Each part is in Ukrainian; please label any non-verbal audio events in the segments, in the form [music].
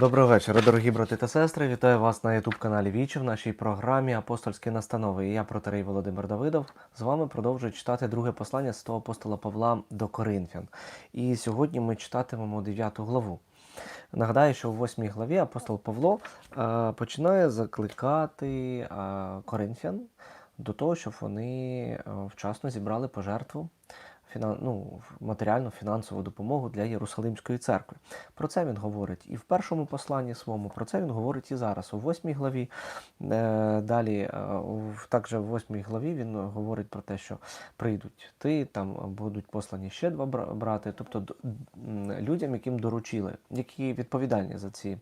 Доброго вечора, дорогі брати та сестри. Вітаю вас на youtube каналі Вічі в нашій програмі Апостольські настанови. І я протерей Володимир Давидов. З вами продовжую читати друге послання святого апостола Павла до Коринфян. І сьогодні ми читатимемо 9 главу. Нагадаю, що в 8 главі апостол Павло е, починає закликати е, коринфян до того, щоб вони е, вчасно зібрали пожертву фінан... ну, матеріальну фінансову допомогу для Єрусалимської церкви. Про це він говорить і в першому посланні своєму, про це він говорить і зараз, у восьмій главі. Е, Далі, е, також в восьмій главі він говорить про те, що прийдуть ти, там будуть послані ще два бра- брати, тобто людям, яким доручили, які відповідальні за ці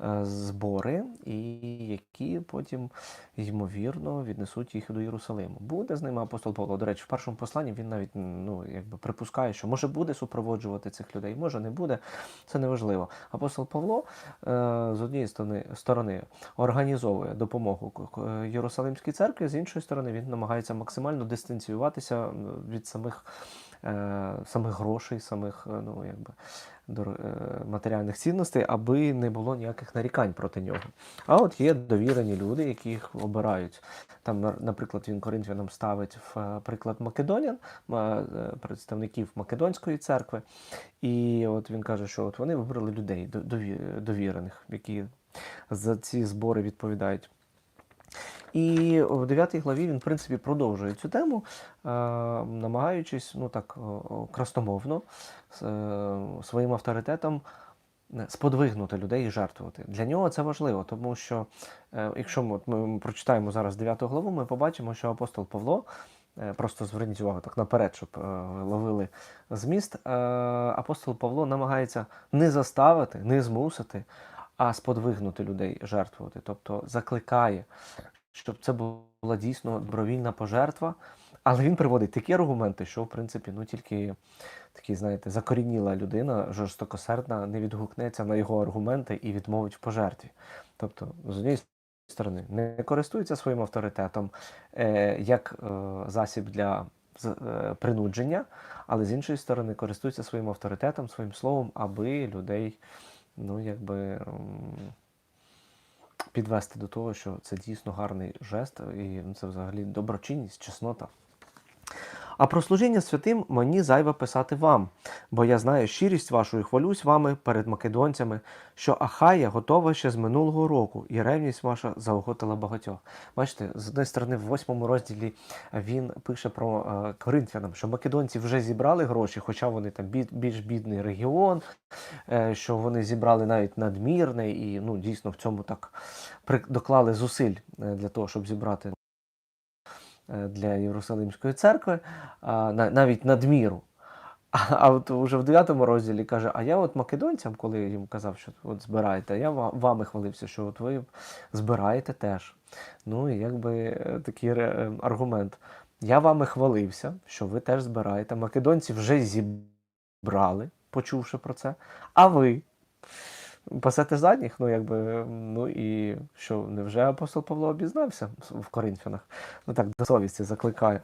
е, збори, і які потім, ймовірно, віднесуть їх до Єрусалиму. Буде з ними апостол Павло. До речі, в першому посланні він навіть ну, якби припускає, що може буде супроводжувати цих людей, може не буде. Це неважливо. Апостол Павло е, з однієї сторони, організовує допомогу Єрусалимській церкві, з іншої сторони, він намагається максимально дистанціюватися від самих. е, Самих грошей, самих е, ну, якби, матеріальних цінностей, аби не було ніяких нарікань проти нього. А от є довірені люди, які їх обирають. Там, на- наприклад, він Коринфянам ставить в е, приклад Македонян, е, представників Македонської церкви. І от він каже, що от вони вибрали людей довірених, які за ці збори відповідають. І в 9 главі він, в принципі, продовжує цю тему, е, намагаючись ну так о, красномовно е, своїм авторитетом е, сподвигнути людей і жертвувати. Для нього це важливо, тому що е, якщо ми, ми прочитаємо зараз 9 главу, ми побачимо, що апостол Павло. е, Просто зверніть увагу так наперед, щоб е, ловили зміст. Е, апостол Павло намагається не заставити, не змусити, а сподвигнути людей жертвувати. Тобто закликає, щоб це була дійсно добровільна пожертва. Але він приводить такі аргументи, що, в принципі, ну тільки такий, знаєте, закорініла людина, жорстокосердна, не відгукнеться на його аргументи і відмовить в пожертві. Тобто, з однієї сторони, не користується своїм авторитетом е, як е, засіб для е, принудження, але з іншої сторони користується своїм авторитетом, своїм словом, аби людей, ну, якби. м, підвести до того, що це дійсно гарний жест, і це взагалі доброчинність, чеснота. А про служіння святим мені зайве писати вам, бо я знаю щирість вашу і хвалюсь вами перед македонцями, що Ахая готова ще з минулого року, і ревність ваша заохотила багатьох. Бачите, з однієї сторони, в восьмому розділі він пише про е, коринфянам, що македонці вже зібрали гроші, хоча вони там більш бідний регіон, е, що вони зібрали навіть надмірне, і ну, дійсно в цьому так при- доклали зусиль е, для того, щоб зібрати для Єрусалимської церкви, навіть надміру. А, от уже в 9 розділі каже: А я от македонцям, коли їм казав, що от збираєте, я ва- вами хвалився, що от ви збираєте теж. Ну і якби е, такий е, аргумент. Я вами хвалився, що ви теж збираєте. Македонці вже зібрали, почувши про це. А ви пасете задніх, ну якби, ну і що, невже апостол Павло обізнався в Коринфянах? Ну так, до совісті закликає.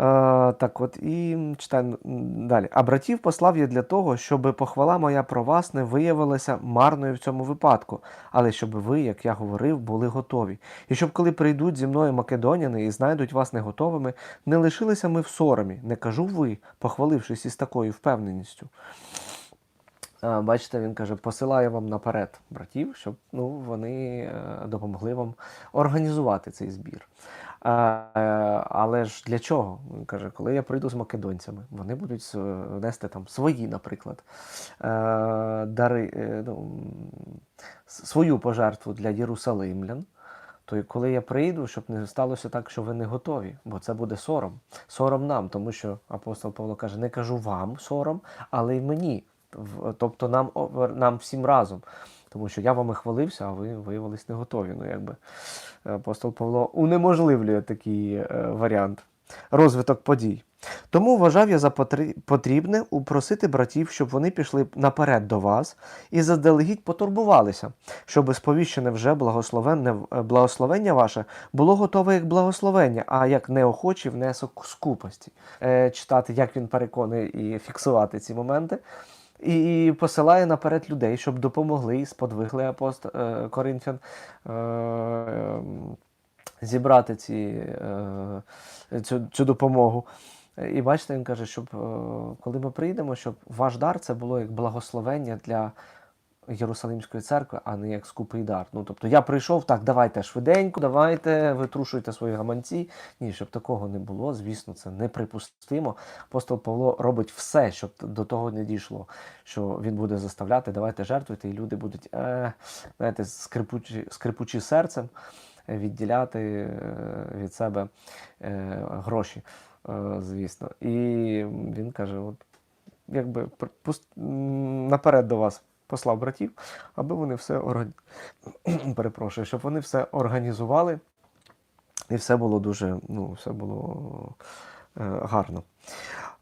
Е, так, от і читаємо далі. А братів послав я для того, щоб похвала моя про вас не виявилася марною в цьому випадку, але щоб ви, як я говорив, були готові. І щоб коли прийдуть зі мною македоняни і знайдуть вас не готовими, не лишилися ми в соромі, не кажу ви, похвалившись із такою впевненістю. А, Бачите, він каже, посилаю вам наперед братів, щоб ну, вони е, допомогли вам організувати цей збір. Е, але ж для чого? Він каже, коли я прийду з македонцями, вони будуть нести там свої, наприклад, е, дари, е, ну, свою пожертву для єрусалимлян. То коли я прийду, щоб не сталося так, що ви не готові, бо це буде сором. Сором нам, тому що апостол Павло каже: не кажу вам сором, але й мені. Тобто нам, нам всім разом. Тому що я вами хвалився, а ви виявились не готові. Ну, якби апостол Павло унеможливлює такий е, варіант розвиток подій. Тому вважав я за потрібне упросити братів, щоб вони пішли наперед до вас і заздалегідь потурбувалися, щоб сповіщене вже благословенне е, благословення ваше було готове як благословення, а як неохочий внесок скупості. Е, читати, як він переконує і фіксувати ці моменти. І посилає наперед людей, щоб допомогли і сподвигли апост... е, Коринфян е, ем, зібрати ці, е, цю, цю допомогу. І бачите, він каже, щоб коли ми прийдемо, щоб ваш дар це було як благословення для Єрусалимської церкви, а не як скупий дар. Ну тобто я прийшов, так, давайте швиденько, давайте, витрушуйте свої гаманці. Ні, щоб такого не було, звісно, це неприпустимо. Апостол Павло робить все, щоб до того не дійшло, що він буде заставляти, давайте жертвуйте, і люди будуть, е, знаєте, скрипучі, скрипучі серцем відділяти е, від себе е, гроші, е, звісно. І він каже: от, якби наперед до вас послав братів, аби вони все орган... [clears throat] перепрошую, щоб вони все організували, і все було дуже, ну, все було е, гарно.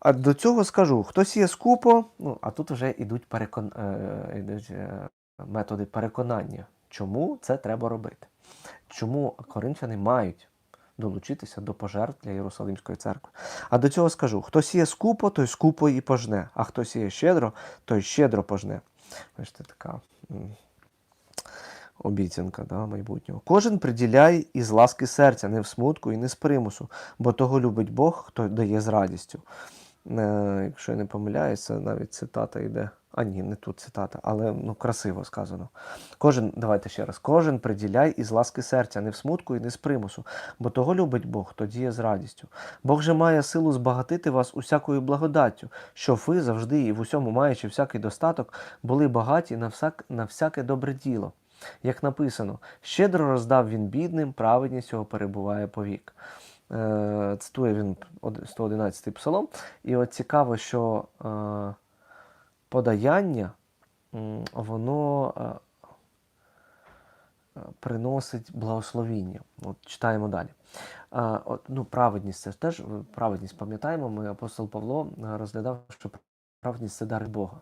А до цього скажу, хтось є скупо, ну, а тут вже йдуть, перекон... е, йдуть е, методи переконання, чому це треба робити. Чому коринфяни мають долучитися до пожертв для Єрусалимської церкви. А до цього скажу: хто сіє скупо, той скупо і пожне, а хто сіє щедро, той щедро пожне. Бачите, така обіцянка да, майбутнього. Кожен приділяє із ласки серця, не в смутку і не з примусу, бо того любить Бог, хто дає з радістю. Е, якщо я не помиляюся, навіть цитата йде. А ні, не тут цитата, але ну, красиво сказано. Кожен, давайте ще раз, кожен приділяй із ласки серця, не в смутку і не з примусу, бо того любить Бог, хто діє з радістю. Бог же має силу збагатити вас усякою благодаттю, щоб ви завжди і в усьому маючи всякий достаток, були багаті на, всяк, на всяке добре діло. Як написано, щедро роздав він бідним, праведність його перебуває повік. Е, цитує він 111-й псалом. І от цікаво, що е, подаяння, воно е, е, приносить благословіння. От читаємо далі. Е, от, ну, праведність це теж праведність, пам'ятаємо, ми апостол Павло розглядав, що праведність це дар від Бога.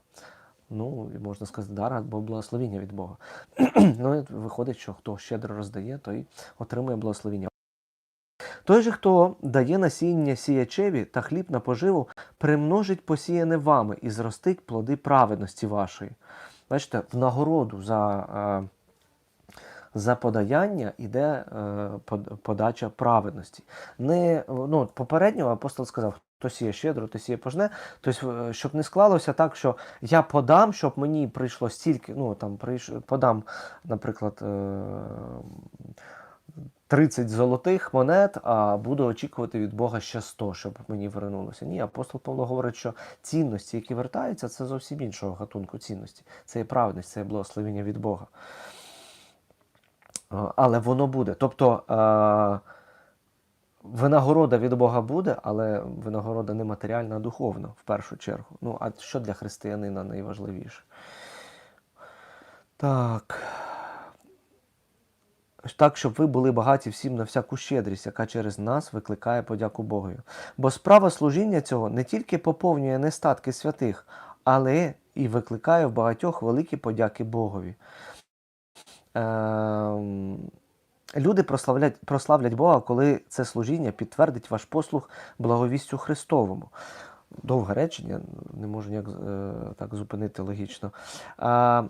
Ну, можна сказати, дар або благословіння від Бога. [clears throat] ну, виходить, що хто щедро роздає, той отримує благословіння. Той же, хто дає насіння сіячеві та хліб на поживу, примножить посіяне вами і зростить плоди праведності вашої. Бачите, в нагороду за, е, за подаяння йде е, подача праведності. Не, ну, попередньо апостол сказав, хто сіє щедро, то сіє пожне. Тобто, щоб не склалося так, що я подам, щоб мені прийшло стільки, ну там прийш, подам, наприклад. Е, 30 золотих монет, а буду очікувати від Бога ще 100, щоб мені вернулося. Ні, апостол Павло говорить, що цінності, які вертаються, це зовсім іншого гатунку цінності. Це є праведність, це є благословення від Бога. Але воно буде. Тобто е, винагорода від Бога буде, але винагорода не матеріальна, а духовна в першу чергу. Ну, а що для християнина найважливіше? Так. Так, щоб ви були багаті всім на всяку щедрість, яка через нас викликає подяку Богові. Бо справа служіння цього не тільки поповнює нестатки святих, але і викликає в багатьох великі подяки Богові. Ем, Люди прославлять, прославлять Бога, коли це служіння підтвердить ваш послуг благовістю Христовому. Довге речення, не можу ніяк е, так зупинити логічно. А,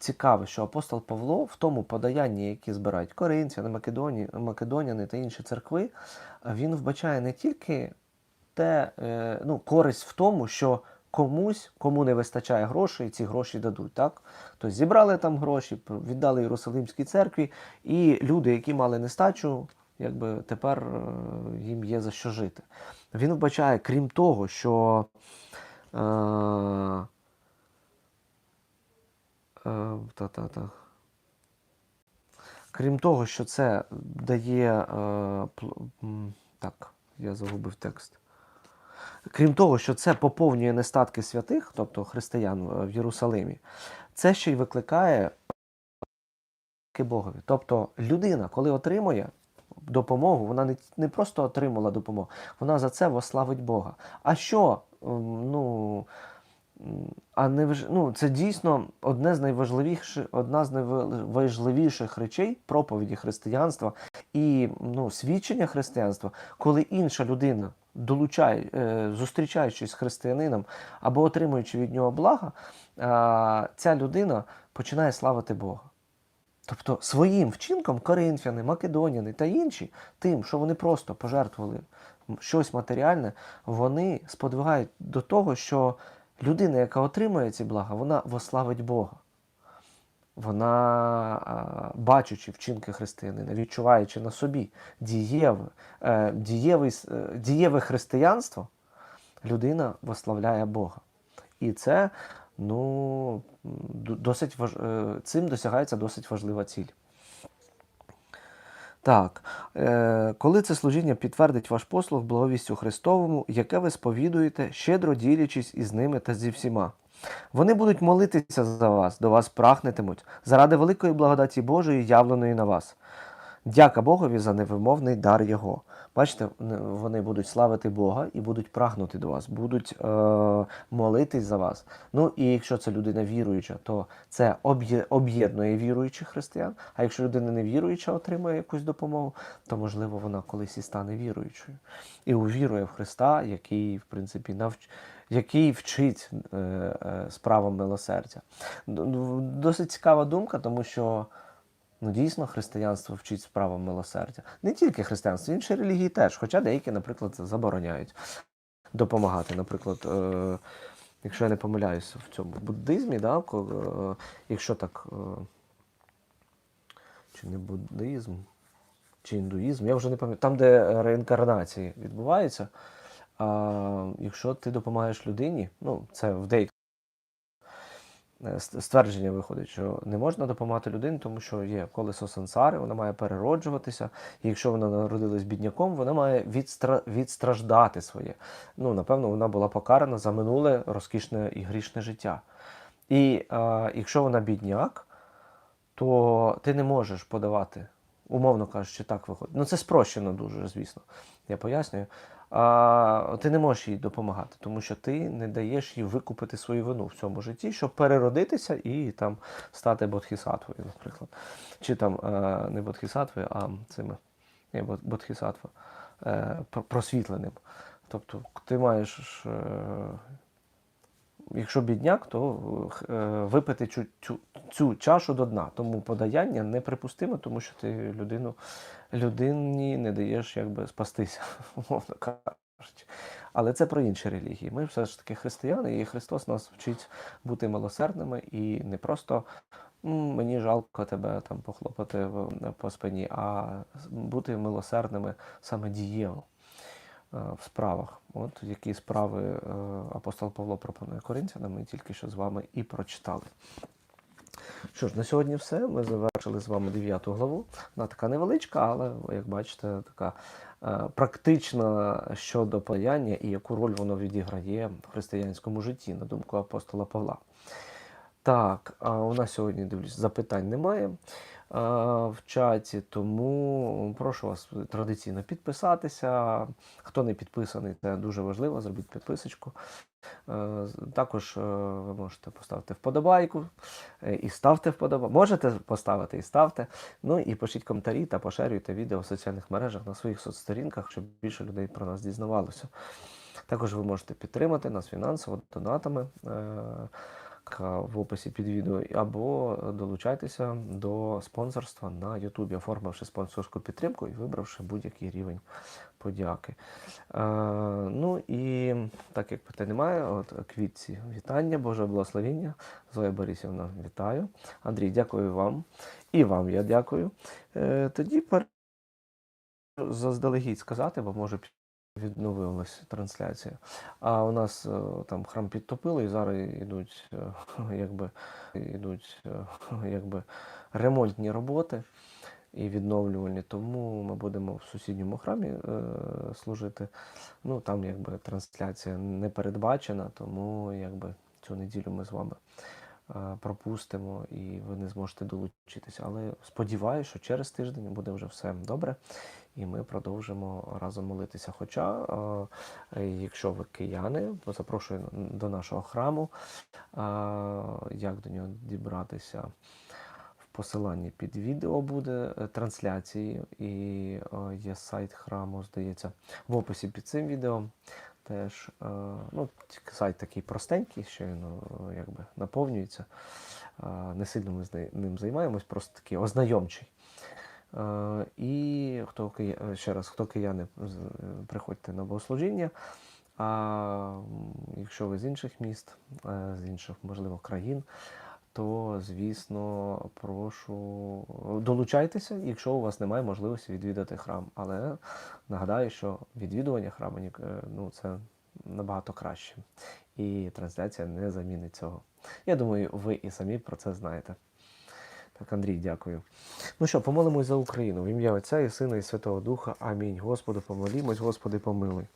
цікаво, що апостол Павло в тому подаянні, які збирають коринфяни, Македоні, Македоняни та інші церкви, він вбачає не тільки те, е, ну, користь в тому, що комусь, кому не вистачає грошей, ці гроші дадуть. Так? Тобто зібрали там гроші, віддали Єрусалимській церкві, і люди, які мали нестачу, якби тепер е, їм є за що жити. Він вбачає, крім того, що. Е, Е, Та-та-та. Крім того, що це дає. е, Так, я загубив текст. Крім того, що це поповнює нестатки святих, тобто християн в в Єрусалимі, це ще й викликає Богові. Тобто людина, коли отримує допомогу, вона не, не просто отримала допомогу, вона за це вославить Бога. А що, ну, А не вж- ну, це дійсно одне з найважливіших, одна з найважливіших речей проповіді християнства і ну, свідчення християнства, коли інша людина долучає, е, зустрічаючись з християнином або отримуючи від нього блага, ця людина починає славити Бога. Тобто своїм вчинком коринфяни, македоняни та інші, тим, що вони просто пожертвували щось матеріальне, вони сподвигають до того, що людина, яка отримує ці блага, вона вославить Бога. Вона, а, бачучи вчинки християнина, відчуваючи на собі дієве, е, дієвий, с- е, дієве християнство, людина вославляє Бога. І це ну, досить важ... е, цим досягається досить важлива ціль. Так, е, коли це служіння підтвердить ваш послуг благовістю Христовому, яке ви сповідуєте, щедро ділячись із ними та зі всіма. Вони будуть молитися за вас, до вас прагнетимуть, заради великої благодаті Божої, явленої на вас. Дяка Богові за невимовний дар Його. Бачите, вони будуть славити Бога і будуть прагнути до вас, будуть е, молитись за вас. Ну і якщо це людина віруюча, то це об'єднує віруючих християн. А якщо людина не віруюча отримує якусь допомогу, то можливо вона колись і стане віруючою. І увірує в Христа, який, в принципі, навч... який вчить е, е, справам милосердя. Досить цікава думка, тому що. Ну, дійсно, християнство вчить справам милосердя. Не тільки християнство, інші релігії теж. Хоча деякі, наприклад, забороняють допомагати. Наприклад, е, якщо я не помиляюся в цьому буддизмі, да, е, якщо так. Е, чи не буддизм, чи індуїзм, я вже не пам'ятаю, там, де реінкарнації відбуваються, а, якщо ти допомагаєш людині, ну, це в деяких е, ствердження виходить, що не можна допомагати людині, тому що є колесо сансари, вона має перероджуватися. І якщо вона народилась бідняком, вона має відстра... відстраждати своє. Ну, напевно, вона була покарана за минуле розкішне і грішне життя. І а, якщо вона бідняк, то ти не можеш подавати, умовно кажучи, так виходить. Ну, це спрощено дуже, звісно. Я пояснюю. А, ти не можеш їй допомагати, тому що ти не даєш їй викупити свою вину в цьому житті, щоб переродитися і там стати бодхісатвою, наприклад. Чи там е, не бодхісатвою, а цими не, бод- бодхісатва, е, просвітленим. Тобто ти маєш, е, якщо бідняк, то е, випити цю, цю, цю чашу до дна. Тому подаяння неприпустиме, тому що ти людину, людині не даєш якби спастися, [laughs] умовно кажучи. Але це про інші релігії. Ми все ж таки християни, і Христос нас вчить бути милосердними і не просто мені жалко тебе там похлопати по спині, а бути милосердними саме дієво в справах. От які справи е, апостол Павло пропонує Коринтянам, ми тільки що з вами і прочитали. Що ж, на сьогодні все. Ми завершили з вами 9 главу. Вона така невеличка, але, як бачите, така е, практична щодо паяння і яку роль воно відіграє в християнському житті, на думку апостола Павла. Так, а у нас сьогодні дивлюсь, запитань немає в чаті, тому прошу вас традиційно підписатися. Хто не підписаний, це дуже важливо, зробіть підписочку. Е, Також е, ви можете поставити вподобайку е, і ставте вподобайку. Можете поставити і ставте. Ну і пишіть коментарі та поширюйте відео в соціальних мережах на своїх соцсторінках, щоб більше людей про нас дізнавалося. Також ви можете підтримати нас фінансово донатами е, в описі під відео, або долучайтеся до спонсорства на YouTube, оформивши спонсорську підтримку і вибравши будь-який рівень подяки. Е, ну і так як питань немає, от квітці вітання, Боже благословіння. Зоя Борисівна, вітаю. Андрій, дякую вам. І вам я дякую. Е, тоді пер... заздалегідь сказати, бо може відновилась трансляція. А у нас е, там храм підтопили, і зараз йдуть, е, [laughs] якби, йдуть е, [laughs] якби, ремонтні роботи і відновлювальні. Тому ми будемо в сусідньому храмі служити. Ну там якби трансляція не передбачена, тому якби цю неділю ми з вами пропустимо і ви не зможете долучитися. Але сподіваюся, що через тиждень буде вже все добре, і ми продовжимо разом молитися. Хоча, е, якщо ви кияни, запрошую до нашого храму. Як до нього дібратися? В посиланні під відео буде е, трансляції, і е, є сайт храму, здається, в описі під цим відео. Теж е, ну, сайт такий простенький, що він е, якби наповнюється. Е, Не сильно ми з ним займаємось, просто такий ознайомчий. І хто ще раз, хто кияни, приходьте на богослужіння. А якщо ви з інших міст, з інших, можливо, країн, то, звісно, прошу долучайтеся, якщо у вас немає можливості відвідати храм. Але нагадаю, що відвідування храму е, ну, це набагато краще. І трансляція не замінить цього. Я думаю, ви і самі про це знаєте. Так, Андрій, дякую. Ну що, помолимось за Україну. В ім'я Отця і Сина, і Святого Духа. Амінь. Господи, помолімось, Господи, помилуй.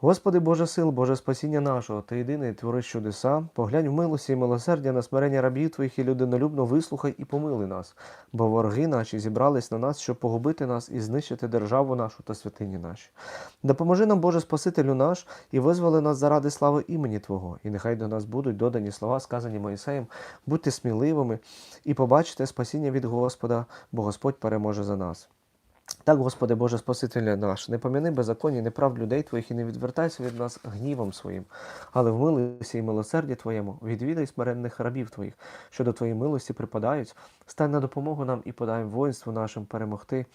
Господи Боже сил, Боже спасіння нашого, Ти єдиний твориш чудеса, поглянь в милості і милосердя на смирення рабів Твоїх і людинолюбно вислухай і помилуй нас, бо вороги наші зібрались на нас, щоб погубити нас і знищити державу нашу та святині наші. Допоможи нам, Боже Спасителю наш, і визволи нас заради слави імені Твого, і нехай до нас будуть додані слова, сказані Моїсеєм, будьте сміливими і побачите спасіння від Господа, бо Господь переможе за нас. Так, Господи Боже Спасителя наш, не поміни беззаконні неправ людей Твоїх і не відвертайся від нас гнівом своїм, але в милості і милосерді Твоєму відвідай смиренних рабів Твоїх, що до Твоєї милості припадають, стань на допомогу нам і подай воїнству нашим перемогти.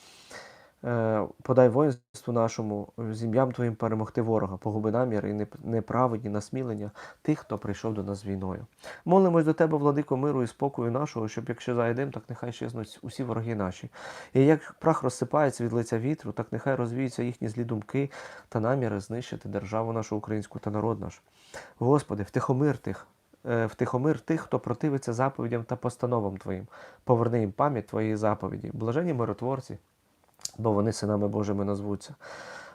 Е, Подай воїнству нашому з ім'ям Твоїм перемогти ворога, погуби намір і неп- неправедні насмілення тих, хто прийшов до нас війною. Молимось до Тебе, владико миру і спокою нашого, щоб якщо зайдем, так нехай щезнуть усі вороги наші. І як прах розсипається від лиця вітру, так нехай розвіються їхні злі думки та наміри знищити державу нашу українську та народ наш. Господи, втихомир тих, е, втихомир тих, хто противиться заповідям та постановам Твоїм. Поверни їм пам'ять Твоєї заповіді, блажені миротворці, бо вони синами Божими назвуться.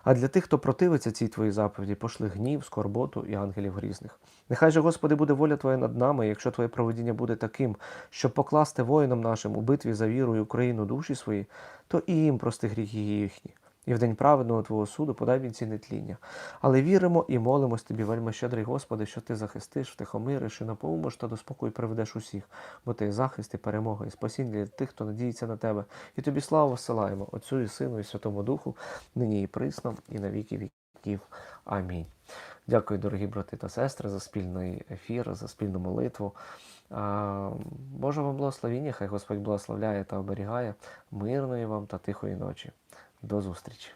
А для тих, хто противиться цій твоїй заповіді, пошли гнів, скорботу і ангелів грізних. Нехай же, Господи, буде воля Твоя над нами, якщо Твоє проведіння буде таким, щоб покласти воїнам нашим у битві за віру і Україну душі свої, то і їм прости гріхи їхні. І в день праведного Твого суду подай він ці нетління. Але віримо і молимось Тобі, вельми щедрий Господи, що Ти захистиш, втихомириш і напоумиш та до спокою приведеш усіх, бо Ти захист і перемога, і спасіння для тих, хто надіється на Тебе. І Тобі славу посилаємо, Отцю і Сину, і Святому Духу, нині і присно, і на віки віків. Амінь. Дякую, дорогі брати та сестри, за спільний ефір, за спільну молитву. Боже вам благословіння, хай Господь благословляє та оберігає мирної вам та тихої ночі. До зустрічі!